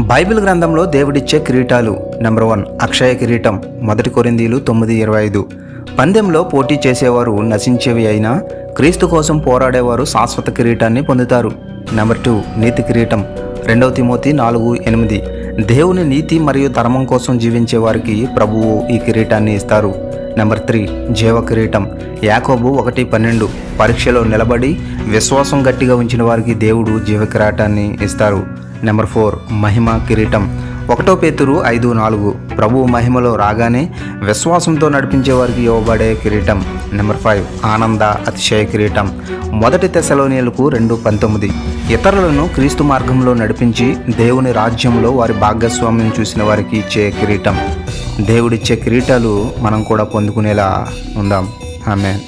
Bible గ్రంథంలో దేవుడిచ్చే కిరీటాలు. నెంబర్ వన్ అక్షయ కిరీటం. మొదటి కొరిందీలు తొమ్మిది ఇరవై ఐదు. పందెంలో పోటీ చేసేవారు నశించేవి అయినా క్రీస్తు కోసం పోరాడేవారు శాశ్వత కిరీటాన్ని పొందుతారు. నెంబర్ టూ నీతి కిరీటం. రెండవ తిమోతి నాలుగు ఎనిమిది. దేవుని నీతి మరియు ధర్మం కోసం జీవించే వారికి ప్రభువు ఈ కిరీటాన్ని ఇస్తారు. నెంబర్ త్రీ జీవ కిరీటం. యాకోబు ఒకటి పన్నెండు. పరీక్షలో నిలబడి విశ్వాసం గట్టిగా ఉంచిన వారికి దేవుడు జీవ కిరాటాన్ని ఇస్తారు. నెంబర్ ఫోర్ మహిమ కిరీటం. ఒకటో పేతురు ఐదు నాలుగు. ప్రభు మహిమలో రాగానే విశ్వాసంతో నడిపించే వారికి ఇవ్వబడే కిరీటం. నెంబర్ ఫైవ్ ఆనంద అతిశయ కిరీటం. మొదటి తెశలోనియలకు రెండు పంతొమ్మిది. ఇతరులను క్రీస్తు మార్గంలో నడిపించి దేవుని రాజ్యంలో వారి భాగస్వామ్యం చూసిన వారికి ఇచ్చే కిరీటం. దేవుడిచ్చే కిరీటాలు మనం కూడా పొందుకునేలా ఉందాం. ఆమె